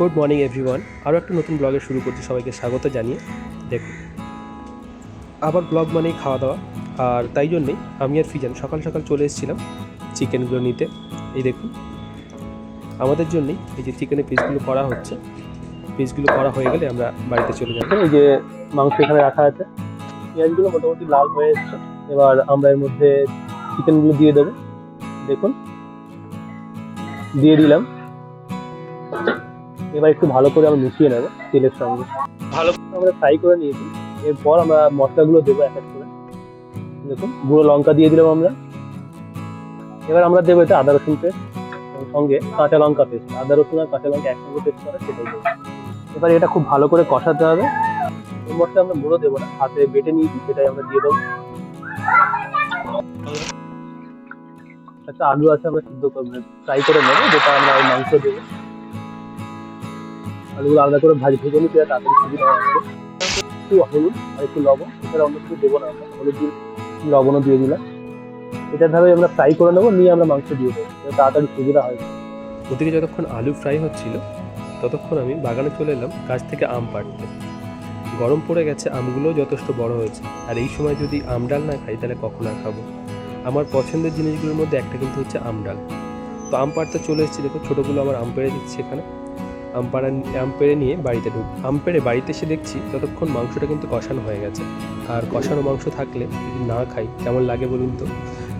Good morning, everyone. আরও একটা নতুন ব্লগে শুরু করছি সবাইকে স্বাগত জানিয়ে। দেখুন আবার ব্লগ মানেই খাওয়া দাওয়া, আর তাই জন্যেই আমি আর ফিজান সকাল সকাল চলে এসেছিলাম চিকেনগুলো নিতে। এই দেখুন, আমাদের জন্যই এই যে চিকেনের পিসগুলো করা হচ্ছে, পিসগুলো করা হয়ে গেলে আমরা বাড়িতে চলে যাব। এই যে মাংস এখানে রাখা আছে, পেঁয়াজগুলো মোটামুটি লাল হয়ে এসছে। এবার আমরা এর মধ্যে চিকেনগুলো দিয়ে দেবো। দেখুন, দিয়ে দিলাম। এবার একটু ভালো করে আমরা মিশিয়ে নেব তেলের সঙ্গে। ভালো করে আমরা ফ্রাই করে নিয়েছি। এরপর আমরা মশলাগুলো দেবো এক এক করে। দেখুন গুঁড়ো লঙ্কা দিয়ে দিলাম আমরা। এবার আমরা দেবো এটা আদা রসুন পেস্ট সঙ্গে কাঁচা লঙ্কা পেস্ট। আদা রসুন আর কাঁচা লঙ্কা একসঙ্গে পেস্ট করে সেটাই দেবো। এবার এটা খুব ভালো করে কষাতে হবে। এই মশলা আমরা গুঁড়ো দেবো না হাতে বেটে নিয়েছি সেটাই আমরা দিয়ে দেবো। একটা আলু আছে আমরা সিদ্ধ করব ফ্রাই করে নেব যেটা আমরা ওই মাংস দেবো। আলুগুলো আলাদা করে ভাজি ভেজে নিতে তাড়াতাড়ি সুবিধা হবে। একটু হলুদ আর একটু লবণ, এছাড়া অন্য কিছু দেবো না, আমরা হলুদ দিয়ে লবণও দিয়ে দিলাম। এটা ধারে আমরা ফ্রাই করে নেব, নিয়ে আমরা মাংস দিয়ে দেবো তাড়াতাড়ি সুবিধা হয়। ওদিকে যতক্ষণ আলু ফ্রাই হচ্ছিল, ততক্ষণ আমি বাগানে চলে এলাম গাছ থেকে আম পাড়তে। গরম পড়ে গেছে, আমগুলোও যথেষ্ট বড় হয়েছে। আর এই সময় যদি আম ডাল না খাই, তাহলে কখন আর খাব? আমার পছন্দের জিনিসগুলোর মধ্যে একটা কিন্তু হচ্ছে আম ডাল। তো আম পাড়তে চলে এসেছি, দেখো, ছোটোগুলো আমার আম পেড়ে দিচ্ছে এখানে। আম পাড়া আম পেড়ে নিয়ে বাড়িতে ঢুক আম পেড়ে বাড়িতে এসে দেখছি ততক্ষণ মাংসটা কিন্তু কষানো হয়ে গেছে। আর কষানো মাংস থাকলে না খাই, কেমন লাগে বলুন তো?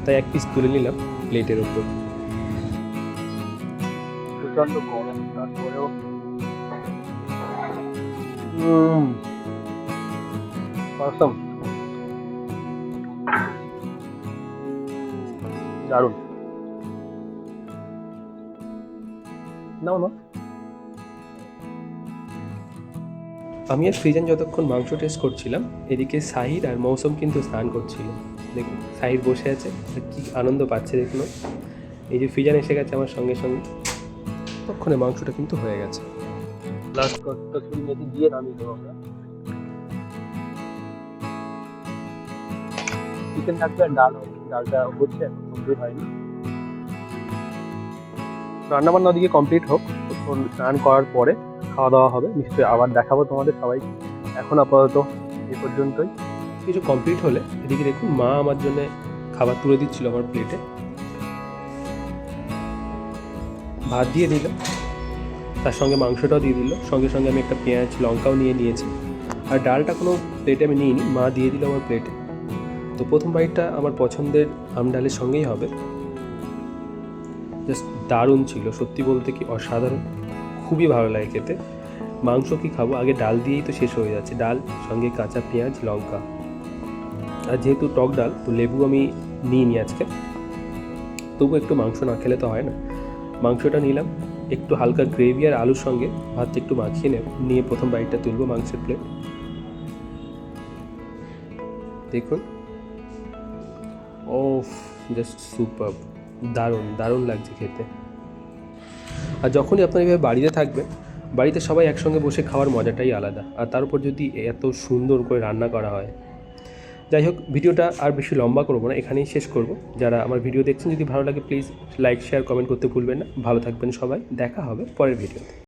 তাই এক পিস তুলে নিলাম প্লেটের উপর। প্রচণ্ড গরম, তারপরেও দারুণ। নাও না আমি আর ফ্রিজান যতক্ষণ মাংস টেস্ট করছিলাম, এদিকে সাহির আর মৌসুম কিন্তু স্নান করছিল। দেখুন, সাহির বসে আছে, আর কি আনন্দ পাচ্ছে দেখুন এই যে ফ্রিজান এসে গেছে আমার সঙ্গে সঙ্গে। ততক্ষণে মাংসটা কিন্তু হয়ে গেছে। লাস্ট কসুরি মেথি দিয়ে নামিয়ে দেবো আমরা। চিকেন থাকবে আর ডাল ডালটা হচ্ছে কমপ্লিট হয়নি। রান্না বান্না ওদিকে কমপ্লিট হোক। তখন স্নান করার পরে খাওয়া দাওয়া হবে। নিশ্চয়ই আবার দেখাবো তোমাদের সবাই এখন আপাতত এ পর্যন্তই। কিছু কমপ্লিট হলে এদিকে দেখুন, মা আমার জন্য খাবার তুলে দিচ্ছিল আমার প্লেটে ভাত দিয়ে দিল। তার সঙ্গে মাংসটাও দিয়ে দিল। সঙ্গে সঙ্গে আমি একটা পেঁয়াজ, লঙ্কাও নিয়ে নিয়েছি। আর ডালটা কোনো প্লেটে আমি নিইনি, মা দিয়ে দিল আমার প্লেটে তো প্রথম বাইটটা আমার পছন্দের আম ডালের সঙ্গেই হবে। জাস্ট দারুণ ছিল, সত্যি বলতে কি অসাধারণ। খুবই ভালো লাগে খেতে। মাংস কি খাব? আগে ডাল দিয়েই তো শেষ হয়ে যাচ্ছে। ডাল, সঙ্গে কাঁচা পেঁয়াজ, লঙ্কা। আর যেহেতু টক ডাল, তো লেবু আমি নিইনি আজকে। তবু একটু মাংস না খেলে তো হয় না। মাংসটা নিলাম, একটু হালকা গ্রেভি আর আলুর সঙ্গে। ভাতটা একটু মাখিয়ে নিয়ে প্রথম বাইটটা তুলবো মাংসের প্লেট দেখুন। ও জাস্ট সুপার দারুণ দারুণ লাগছে খেতে। আর যখনই আপনার এভাবে বাড়িতে থাকবেন, বাড়িতে সবাই একসঙ্গে বসে খাওয়ার মজাটাই আলাদা। আর তার উপর যদি এত সুন্দর করে রান্না করা হয়, যাই হোক, ভিডিওটা আর বেশি লম্বা করব না, এখানেই শেষ করব। যারা আমার ভিডিও দেখছেন, যদি ভালো লাগে প্লিজ লাইক শেয়ার কমেন্ট করতে ভুলবেন না। ভালো থাকবেন সবাই, দেখা হবে পরের ভিডিওতে।